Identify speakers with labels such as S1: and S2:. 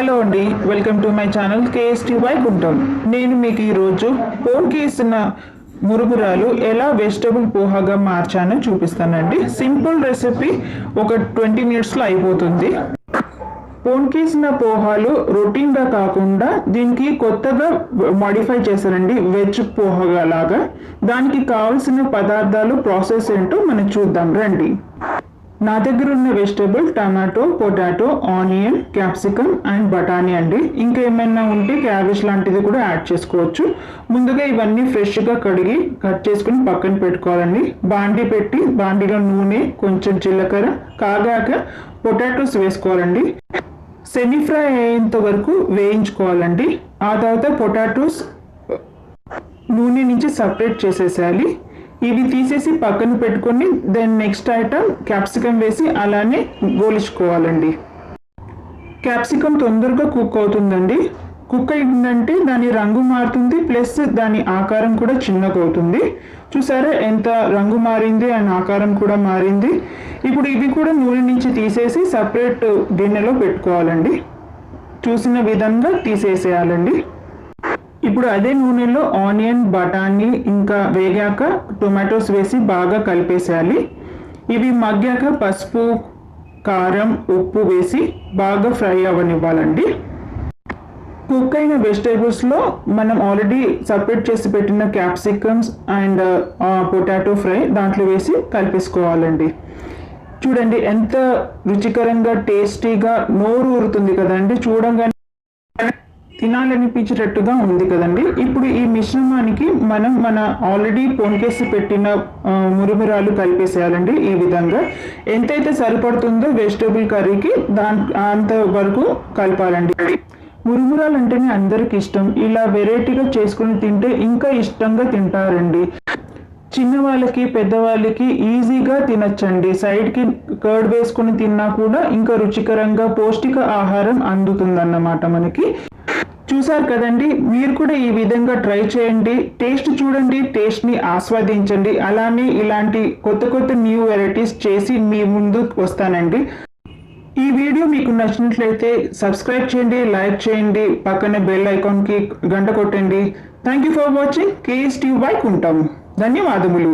S1: Hello అండి welcome to my channel KSTY గుంటం నేను మీకు ఈరోజు పోన్కి ఇస్తున్న మురుగురాలు ఎలా వెజిటబుల్ పోహాగా మార్చానో చూపిస్తానండి. సింపుల్ రెసిపీ ఒక ట్వంటీ మినిట్స్లో అయిపోతుంది. పోన్కేసిన పోహాలు రొటీన్గా కాకుండా దీనికి కొత్తగా మాడిఫై చేశారండి వెజ్ పోహాగా లాగా. దానికి కావాల్సిన పదార్థాలు ప్రాసెస్ ఏంటో మనం చూద్దాం రండి. నా దగ్గర ఉన్న vegetable tomato potato onion capsicum and బఠానీ అండి. ఇంకా ఏమైనా ఉంటే క్యాబేజ్ లాంటిది కూడా యాడ్ చేసుకోవచ్చు. ముందుగా ఇవన్నీ ఫ్రెష్గా కడిగి కట్ చేసుకుని పక్కన పెట్టుకోవాలండి. బాండీ పెట్టి బాండీలో నూనె కొంచెం జీలకర్ర కాగాక పొటాటోస్ వేసుకోవాలండి. సెమీ ఫ్రై అయ్యేంత వరకు వేయించుకోవాలండి. ఆ తర్వాత పొటాటోస్ నూనె నుంచి సపరేట్ చేసేసేయాలి. ఇవి తీసేసి పక్కన పెట్టుకొని దెన్ నెక్స్ట్ ఐటమ్ క్యాప్సికమ్ వేసి అలానే గోలించుకోవాలండి. క్యాప్సికమ్ తొందరగా కుక్ అవుతుందండి. కుక్ అయిందంటే దాని రంగు మారుతుంది ప్లస్ దాని ఆకారం కూడా చిన్నగా అవుతుంది. చూసారా ఎంత రంగు మారింది అండ్ ఆకారం కూడా మారింది. ఇప్పుడు ఇవి కూడా నూనె నుంచి తీసేసి సపరేట్ గిన్నెలో పెట్టుకోవాలండి. చూసిన విధంగా తీసేసేయాలండి. ఇప్పుడు అదే నూనెలో ఆనియన్ బఠానీ ఇంకా వేగాక టొమాటోస్ వేసి బాగా కలిపేసేయాలి. ఇవి మగ్గాక పసుపు కారం ఉప్పు వేసి బాగా ఫ్రై అవ్వనివ్వాలండి కుక్ అయిన వెజిటేబుల్స్లో మనం ఆల్రెడీ సపరేట్ చేసి పెట్టిన క్యాప్సికమ్స్ అండ్ పొటాటో ఫ్రై దాంట్లో వేసి కలిపేసుకోవాలండి. చూడండి ఎంత రుచికరంగా టేస్టీగా నోరు ఊరుతుంది కదండి. చూడంగానే తినాలనిపించేటట్టుగా ఉంది కదండి. ఇప్పుడు ఈ మిశ్రమానికి మనం మన ఆల్రెడీ పొంకేసి పెట్టిన మురుమురాలు కలిపేసేయాలండి ఈ విధంగా. ఎంతైతే సరిపడుతుందో వెజిటేబుల్ కర్రీకి దాని అంత వరకు కలపాలండి. మురుమురాలు అంటేనే అందరికి ఇష్టం. ఇలా వెరైటీగా చేసుకుని తింటే ఇంకా ఇష్టంగా తింటారండి. చిన్న వాళ్ళకి పెద్దవాళ్ళకి ఈజీగా తినచ్చండి. సైడ్కి కర్డ్ వేసుకుని తిన్నా కూడా ఇంకా రుచికరంగా పౌష్టిక ఆహారం అందుతుందన్నమాట మనకి. చూసారు కదండి మీరు కూడా ఈ విధంగా ట్రై చేయండి టేస్ట్ చూడండి టేస్ట్ని ఆస్వాదించండి. అలానే ఇలాంటి కొత్త కొత్త న్యూ వెరైటీస్ చేసి మీ ముందు వస్తానండి. ఈ వీడియో మీకు నచ్చినట్లయితే సబ్స్క్రైబ్ చేయండి లైక్ చేయండి పక్కన బెల్ ఐకాన్కి గంట కొట్టండి. Thank you for watching KST bike ఉంటాము ధన్యవాదములు.